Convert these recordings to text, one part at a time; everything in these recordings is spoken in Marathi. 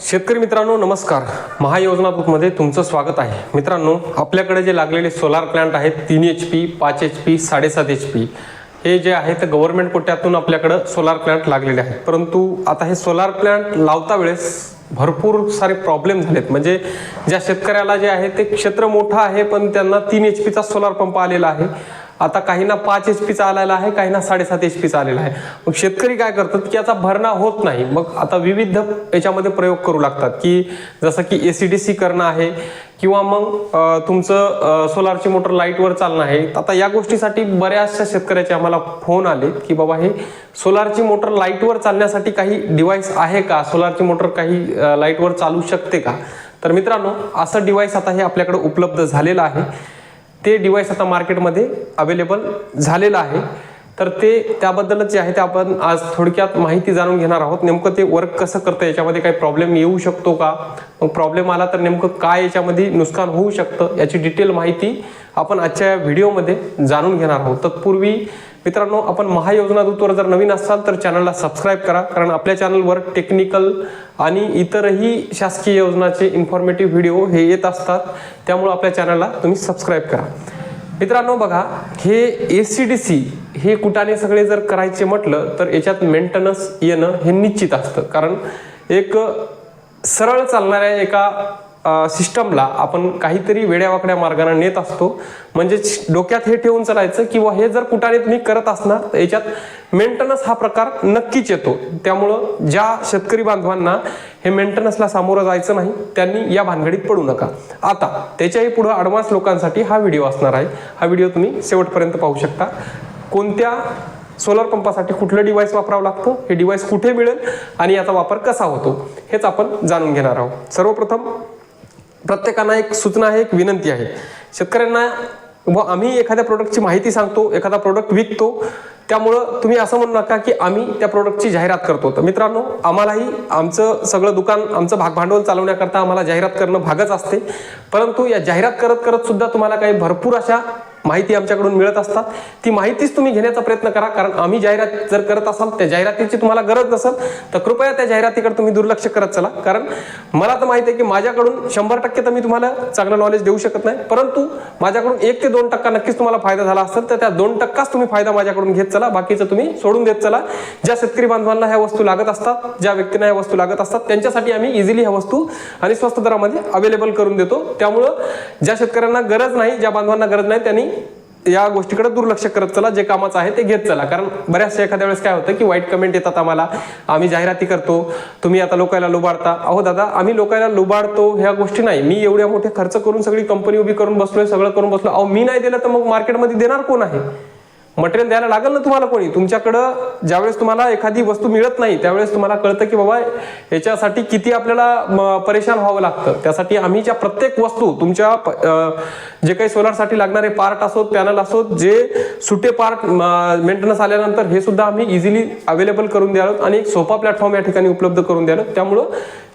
शेतकरी मित्रांनो नमस्कार. महायोजना बुकमध्ये तुमचं स्वागत आहे. मित्रांनो आपल्याकडे जे लागलेले सोलार प्लांट आहेत तीन एच पी पाच एच पी साडेसात एच पी हे जे आहे ते गव्हर्नमेंट कोट्यातून आपल्याकडं सोलार प्लांट लागलेले आहेत. परंतु आता हे सोलार प्लांट लावता वेळेस भरपूर सारे प्रॉब्लेम झालेत. म्हणजे ज्या शेतकऱ्याला जे आहे ते क्षेत्र मोठं आहे पण त्यांना तीन एच पीचा सोलार पंप आलेला आहे. आता काहींना पाच एच पीचा आलेला आहे काहींना साडेसात एच पीचा आलेला आहे. मग शेतकरी काय करतात की याचा भरणा होत नाही. मग आता विविध याच्यामध्ये प्रयोग करू लागतात की जसं की एसीडीसी करणं आहे किंवा मग तुमचं सोलारची मोटर लाईटवर चालणं आहे. आता या गोष्टीसाठी बऱ्याचशा शेतकऱ्याचे आम्हाला फोन आले की बाबा हे सोलारची मोटर लाईटवर चालण्यासाठी काही डिव्हाइस आहे का? सोलारची मोटर काही लाईटवर चालू शकते का? तर मित्रांनो असं डिव्हाइस आता हे आपल्याकडे उपलब्ध झालेलं आहे. ते डिव्हाइस आता मार्केटमध्ये अवेलेबल झालेलं आहे. तर ते त्याबद्दलच जे आहे ते आपण आज थोडक्यात माहिती जाणून घेणार आहोत. नेमकं ते वर्क कसं करतं याच्यामध्ये काही प्रॉब्लेम येऊ शकतो का? मग प्रॉब्लेम आला तर नेमकं काय याच्यामध्ये नुकसान होऊ शकतं याची डिटेल माहिती आपण आजच्या व्हिडिओमध्ये जाणून घेणार आहोत. तत्पूर्वी मित्रांनो आपण महायोजना दूतवर जर नवीन असाल तर चॅनलला सबस्क्राईब करा. कारण आपल्या चॅनलवर टेक्निकल आणि इतरही शासकीय योजनाचे इन्फॉर्मेटिव्ह व्हिडिओ हे येत असतात. त्यामुळे आपल्या चॅनलला तुम्ही सबस्क्राईब करा. मित्रांनो बघा हे ए सी डी सी हे कुटाने सगळे जर करायचे म्हटलं तर याच्यात मेंटेनन्स येणं हे निश्चित असतं. कारण एक सरळ चालणाऱ्या एका सिस्टमला आपण काहीतरी वेड्यावाकड्या मार्गाने नेत असतो. म्हणजे डोक्यात हे ठेवून चालायचं किंवा हे जर कुठाने तुम्ही करत असणार तर याच्यात मेंटेनन्स हा प्रकार नक्कीच येतो. त्यामुळं ज्या शेतकरी बांधवांना हे मेंटेनन्सला सामोरं जायचं नाही त्यांनी या भानगडीत पडू नका. आता त्याच्याही पुढं ॲडव्हान्स लोकांसाठी हा व्हिडिओ असणार आहे. हा व्हिडिओ तुम्ही शेवटपर्यंत पाहू शकता. कोणत्या सोलर पंपासाठी कुठलं डिव्हाइस वापरावं लागतं? हे डिव्हाइस कुठे मिळेल? आणि याचा वापर कसा होतो? हेच आपण जाणून घेणार आहोत. सर्वप्रथम प्रत्येकांना एक सूचना आहे एक विनंती आहे. शेतकऱ्यांना व आम्ही एखाद्या प्रोडक्टची माहिती सांगतो एखादा प्रोडक्ट विकतो त्यामुळं तुम्ही असं म्हणू नका की आम्ही त्या प्रोडक्टची जाहिरात करतो. तर मित्रांनो आम्हालाही आमचं सगळं दुकान आमचं भाग भांडवल चालवण्याकरता आम्हाला जाहिरात करणं भागच असते. परंतु या जाहिरात करत करत सुद्धा तुम्हाला काही भरपूर अशा माहिती आमच्याकडून मिळत असतात. ती माहितीच तुम्ही घेण्याचा प्रयत्न करा. कारण आम्ही जाहिरात जर करत असाल त्या जाहिरातीची तुम्हाला गरज नसेल तर कृपया त्या जाहिरातीकडे तुम्ही दुर्लक्ष करत चला. कारण मला तर माहिती आहे की माझ्याकडून शंभर टक्के तर मी तुम्हाला चांगलं नॉलेज देऊ शकत नाही. परंतु माझ्याकडून एक ते दोन टक्का नक्कीच तुम्हाला फायदा झाला असेल तर त्या दोन टक्काच तुम्ही फायदा माझ्याकडून घेत चला. बाकीचं तुम्ही सोडून देत चला. ज्या शेतकरी बांधवांना ह्या वस्तू लागत असतात ज्या व्यक्तींना ह्या वस्तू लागत असतात त्यांच्यासाठी आम्ही इझिली ह्या वस्तू आणि स्वस्त दरामध्ये अवेलेबल करून देतो. त्यामुळं ज्या शेतकऱ्यांना गरज नाही ज्या बांधवांना गरज नाही त्यांनी या गोष्टीकडे दुर्लक्ष करत चला जे कामाचं आहे ते घेत चला. कारण बऱ्याचशा एखाद्या वेळेस काय होतं की वाईट कमेंट येतात आम्हाला. आम्ही जाहिराती करतो. तुम्ही आता लोकायला लुबाडता. अहो दादा आम्ही लोकायला लुबाडतो ह्या गोष्टी नाही. मी एवढ्या मोठे खर्च करून सगळी कंपनी उभी करून बसलोय सगळं करून बसलो अहो मी नाही दिलं तर मग मार्केटमध्ये देणार कोण आहे? मटेरियल द्यायला लागेल ना तुम्हाला कोणी? तुमच्याकडं ज्यावेळेस तुम्हाला एखादी वस्तू मिळत नाही त्यावेळेस तुम्हाला कळतं की बाबा याच्यासाठी किती आपल्याला म, परेशान व्हावं लागतं. त्यासाठी आम्ही ज्या प्रत्येक वस्तू तुमच्या प- जे काही सोलारसाठी लागणारे पार्ट असोत पॅनल असोत जे सुटे पार्ट मेंटेनन्स आल्यानंतर हे सुद्धा आम्ही इझिली अवेलेबल करून द्यालो आणि एक सोपा प्लॅटफॉर्म या ठिकाणी उपलब्ध करून द्यालो त्यामुळं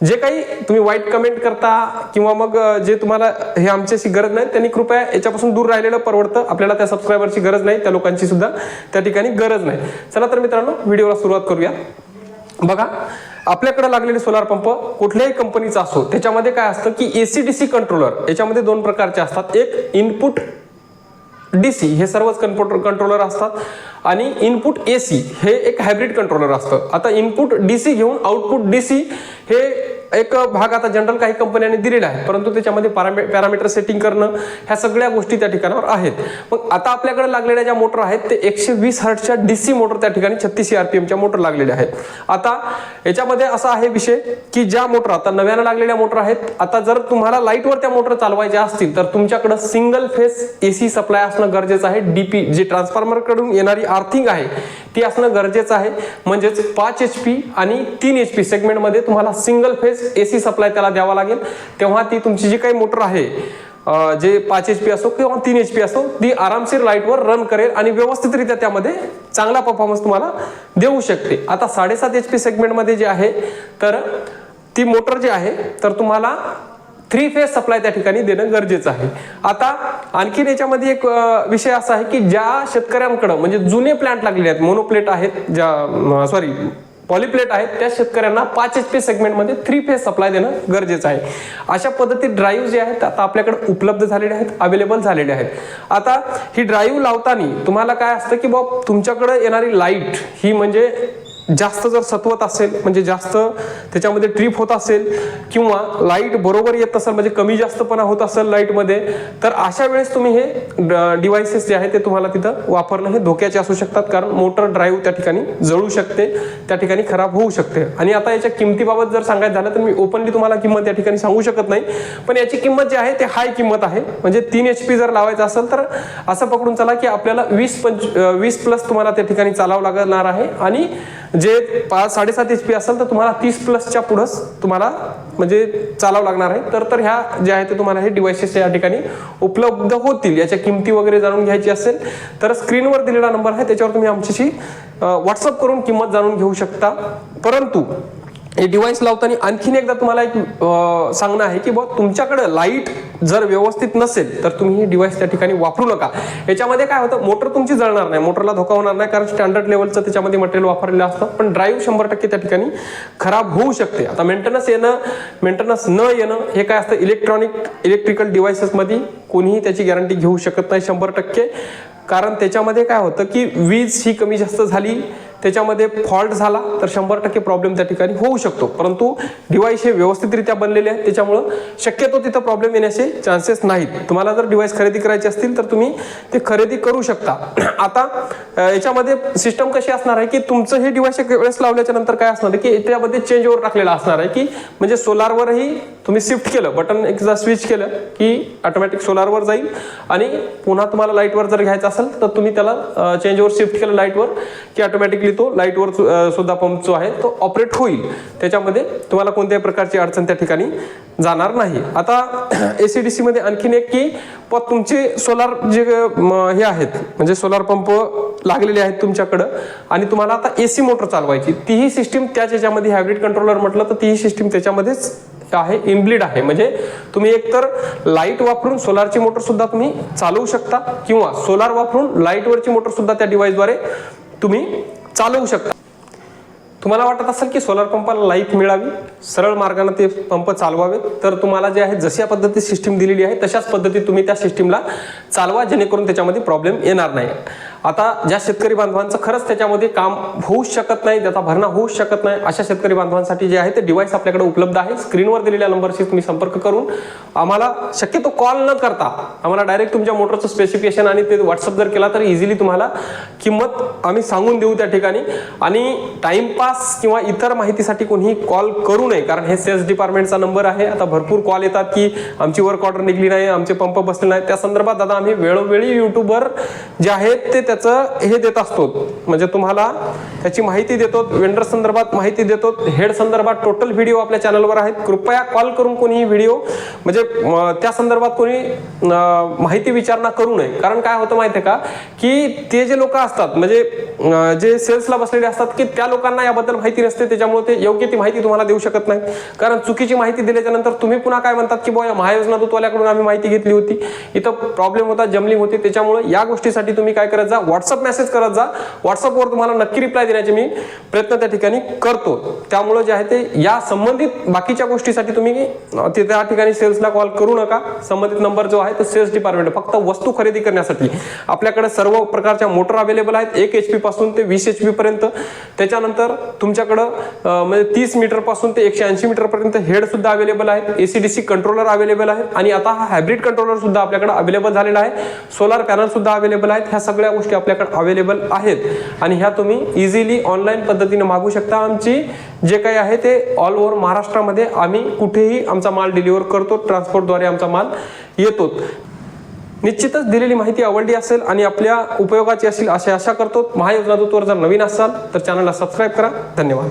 जे काही तुम्ही वाईट कमेंट करता किंवा मग जे तुम्हाला हे आमच्याशी गरज नाही त्यांनी कृपया याच्यापासून दूर राहिलेलं परवडतं. आपल्याला त्या सबस्क्रायबरची गरज नाही त्या लोकांची सुद्धा त्या ठिकाणी गरज नाही. चला तर मित्रांनो व्हिडिओला सुरुवात करूया. बघा आपल्याकडे लागलेले सोलार पंप कुठल्याही कंपनीचा असो त्याच्यामध्ये काय असतं की एसी डी सी कंट्रोलर याच्यामध्ये दोन प्रकारचे असतात. एक इनपुट डीसी हे सर्वच कंपोटर कंट्रोलर असतात. आणि इनपुट एसी हे एक हायब्रिड कंट्रोलर असतं. आता इनपुट डीसी घेऊन आउटपुट डीसी हे एक भाग आता जनरल काही कंपन्यांनी दिलेला आहे. परंतु त्याच्यामध्ये पॅरामे पॅरामीटर सेटिंग करणं ह्या सगळ्या गोष्टी त्या ठिकाणावर आहेत. मग आता आपल्याकडे लागलेल्या ज्या मोटर आहेत ते एकशे वीस हर्टच्या डीसी मोटर त्या ठिकाणी छत्तीस आरपीएमच्या मोटर लागलेल्या आहेत. आता याच्यामध्ये असा आहे विषय की ज्या मोटर आता नव्यानं लागलेल्या मोटर आहेत आता जर तुम्हाला लाईटवर त्या मोटर चालवायच्या असतील तर तुमच्याकडे सिंगल फेस एसी सप्लाय असणं गरजेचं आहे. डीपी जे ट्रान्सफॉर्मरकडून येणारी आर्थिंग आहे ती असणं गरजेचं आहे. म्हणजेच पाच एच पी आणि तीन एच पी सेगमेंटमध्ये तुम्हाला सिंगल फेस एसी सप्लाय त्याला द्यावा लागेल. तेव्हा ती तुमची जी काही मोटर आहे जे पाच एच पी असो किंवा तीन एच पी असो ती आरामशीर लाईटवर रन करेल आणि व्यवस्थितरित्या त्यामध्ये चांगला परफॉर्मन्स तुम्हाला देऊ शकते. आता साडेसात एच पी सेगमेंटमध्ये जे आहे तर ती मोटर जी आहे तर तुम्हाला थ्री फेज सप्लाय त्या ठिकाणी देणं गरजेचं आहे. आता आणखीन याच्यामध्ये एक विषय असा आहे की ज्या शेतकऱ्यांकडं म्हणजे जुने प्लांट लागलेले आहेत मोनोप्लेट आहेत ज्या सॉरी पॉलिप्लेट आहेत त्या शेतकऱ्यांना पाच एच पी सेगमेंटमध्ये थ्री फेज सप्लाय देणं गरजेचं आहे. अशा पद्धतीत ड्राईव्ह जे आहेत आता आपल्याकडे उपलब्ध झालेले आहेत अवेलेबल झालेले आहेत. आता ही ड्राईव्ह लावताना तुम्हाला काय असतं की बाबा तुमच्याकडे येणारी लाइट ही म्हणजे जास्त जर सत्वत असेल म्हणजे जास्त त्याच्यामध्ये ट्रिप होत असेल किंवा लाइट बरोबर येत असेल म्हणजे कमी जास्तपणा होत असेल लाईटमध्ये तर अशा वेळेस तुम्ही हे डिव्हायसेस जे आहे ते तुम्हाला तिथं वापरणं हे धोक्याचे असू शकतात. कारण मोटर ड्राईव्ह त्या ठिकाणी जळू शकते त्या ठिकाणी खराब होऊ शकते. आणि आता याच्या किमतीबाबत जर सांगायचं झालं तर मी ओपनली तुम्हाला किंमत या ठिकाणी सांगू शकत नाही. पण याची किंमत जी आहे ते हाय किंमत आहे. म्हणजे तीन एच पी जर लावायचं असेल तर असं पकडून चला की आपल्याला वीस पंच वीस प्लस तुम्हाला त्या ठिकाणी चालावं लागणार आहे. आणि जे पाच साडेसात एच पी असेल तर तुम्हाला तीस प्लसच्या पुढंच तुम्हाला म्हणजे चालावं लागणार आहे. तर तर ह्या जे आहे ते तुम्हाला हे डिव्हाइसेस या ठिकाणी उपलब्ध होतील. याच्या किमती वगैरे जाणून घ्यायची असेल तर स्क्रीनवर दिलेला नंबर आहे. त्याच्यावर तुम्ही आमच्याशी व्हॉट्सअप करून किंमत जाणून घेऊ शकता. परंतु हे डिव्हाइस लावताना आणखीन एकदा तुम्हाला एक सांगणं आहे की बुवा तुमच्याकडे लाइट जर व्यवस्थित नसेल तर तुम्ही ही डिव्हाइस त्या ठिकाणी वापरू नका. याच्यामध्ये काय होतं मोटर तुमची जळणार नाही मोटरला धोका होणार नाही कारण स्टँडर्ड लेवलचं त्याच्यामध्ये मटेरियल वापरलेलं असतं. पण ड्राईव्ह शंभर टक्के त्या ठिकाणी खराब होऊ शकते. आता मेंटेनन्स येणं मेंटेनन्स न येणं हे काय असतं इलेक्ट्रॉनिक इलेक्ट्रिकल डिव्हाइसेसमध्ये कोणीही त्याची गॅरंटी घेऊ शकत नाही शंभर टक्के. कारण त्याच्यामध्ये काय होतं की वीज ही कमी जास्त झाली त्याच्यामध्ये फॉल्ट झाला तर शंभर टक्के प्रॉब्लेम त्या ठिकाणी होऊ शकतो. परंतु डिव्हाइस हे व्यवस्थितरित्या बनलेले आहे त्याच्यामुळं शक्यतो तिथं प्रॉब्लेम येण्याचे चान्सेस नाहीत. तुम्हाला जर डिव्हाइस खरेदी करायचे असतील तर तुम्ही ते खरेदी करू शकता. आता याच्यामध्ये सिस्टम कशी असणार आहे की तुमचं हे डिव्हाइस एक वेळेस लावल्याच्या नंतर काय असणार आहे की त्यामध्ये चेंज ओव्हर टाकलेला असणार आहे की म्हणजे सोलारवरही तुम्ही शिफ्ट केलं बटन एकदा स्विच केलं की ऑटोमॅटिक सोलारवर जाईल. आणि पुन्हा तुम्हाला लाईटवर जर घ्यायचं असेल तर तुम्ही त्याला चेंज ओव्हर शिफ्ट केलं लाईटवर की ऑटोमॅटिकली तो लाईटवर सुद्धा पंप जो आहे तो ऑपरेट होईल. त्याच्यामध्ये तुम्हाला कोणत्याही प्रकारची अडचण त्या ठिकाणी जाणार नाही. आता एसीडीसी मध्ये आणखीन एक की प तुमचे सोलार जे हे आहेत म्हणजे सोलार पंप लागलेले आहेत तुमच्याकडं आणि तुम्हाला आता एसी मोटर चालवायची. तीही सिस्टीम त्याच याच्यामध्ये हायब्रिड कंट्रोलर म्हटलं तर तीही सिस्टीम त्याच्यामध्येच आहे इनब्लीड आहे. म्हणजे तुम्ही एकतर लाइट वापरून सोलारची मोटर सुद्धा तुम्ही चालवू शकता किंवा सोलार वापरून लाईटवरची मोटर सुद्धा त्या डिव्हाइसद्वारे तुम्ही चालवू शकता. तुम्हाला वाटत असेल की सोलार पंपाला लाइट मिळावी? सरळ मार्गाने ते पंप चालवावे. तर तुम्हाला जे आहे जशा पद्धतीत सिस्टीम दिलेली आहे तशाच पद्धतीत तुम्ही त्या सिस्टीमला चालवा जेणेकरून त्याच्यामध्ये प्रॉब्लेम येणार नाही. आता ज्या शेतकरी बांधवांचं खरंच त्याच्यामध्ये काम होऊच शकत नाही त्याचा भरणा होऊच शकत नाही अशा शेतकरी बांधवांसाठी जे आहे ते डिव्हाइस आपल्याकडे उपलब्ध आहे. स्क्रीनवर दिलेल्या नंबरशी तुम्ही संपर्क करून आम्हाला शक्यतो कॉल न करता आम्हाला डायरेक्ट तुमच्या मोटरचं स्पेसिफिकेशन आणि ते व्हॉट्सअप जर केला तर इझिली तुम्हाला किंमत आम्ही सांगून देऊ त्या ठिकाणी. आणि टाइमपास किंवा इतर माहितीसाठी कोणीही कॉल करू नये कारण हे सेल्स डिपार्टमेंटचा नंबर आहे. आता भरपूर कॉल येतात की आमची वर्क ऑर्डर निघली नाही आमचे पंप बसले नाही त्या संदर्भात दादा आम्ही वेळोवेळी युट्यूबवर जे आहेत ते त्याचं हे देत असतो. म्हणजे तुम्हाला त्याची माहिती देतो वेंडर संदर्भात माहिती देतो हेड संदर्भात टोटल व्हिडिओ आपल्या चॅनलवर आहेत. कृपया कॉल करून कोणी व्हिडिओ म्हणजे त्या संदर्भात कोणी माहिती विचारणा करू नये. कारण काय होतं माहिती आहे का? की ते जे लोक असतात म्हणजे जे सेल्सला बसलेले असतात की त्या लोकांना याबद्दल माहिती नसते त्याच्यामुळे ते योग्य ती माहिती तुम्हाला देऊ शकत नाही कारण चुकीची माहिती दिल्याच्या नंतर तुम्ही पुन्हा काय म्हणतात की बुवा या महायोजना दूतवाल्याकडून आम्ही माहिती घेतली होती. इथं प्रॉब्लेम होता जमलिंग होती. त्याच्यामुळे या गोष्टीसाठी तुम्ही काय करत जा. व्हॉट्सअप मेसेज करत जा. व्हॉट्सअपवर तुम्हाला नक्की रिप्लाय देण्याचे मी प्रयत्न त्या ठिकाणी करतो. त्यामुळे जे आहे ते या संबंधित बाकीच्या गोष्टीसाठी तुम्ही ते त्या ठिकाणी सेल्सला कॉल करू नका. संबंधित नंबर जो आहे तो सेल्स डिपार्टमेंट फक्त वस्तू खरेदी करण्यासाठी. आपल्याकडे सर्व प्रकारच्या मोटर अवेलेबल आहेत. एक एच पी पासून ते वीस एच पी पर्यंत. त्याच्यानंतर तुमच्याकडं म्हणजे तीस मीटरपासून ते एकशे ऐंशी मीटर पर्यंत हेड सुद्धा अवेलेबल आहेत. एसीडीसी कंट्रोलर अवेलेबल आहे आणि आता हा हायब्रिड कंट्रोलर सुद्धा आपल्याकडे अवेलेबल झालेला आहे. सोलार पॅनल सुद्धा अवेलेबल आहेत. ह्या सगळ्या गोष्टी आपल्याकडे अवेलेबल आहेत. आणि ह्या तुम्ही इझिली ऑनलाईन पद्धतीने मागू शकता. आमची जे काही आहे ते ऑल ओव्हर महाराष्ट्रामध्ये आम्ही कुठेही आमचा माल डिलिव्हर करतो. ट्रान्सपोर्टद्वारे आमचा माल येतो. निश्चितच दिलेली माहिती आवडली असेल आणि आपल्या उपयोगाची असेल अशी आशा करतो. महायोजना दूतवर जर नवीन असाल तर चॅनलला सबस्क्राईब करा. धन्यवाद.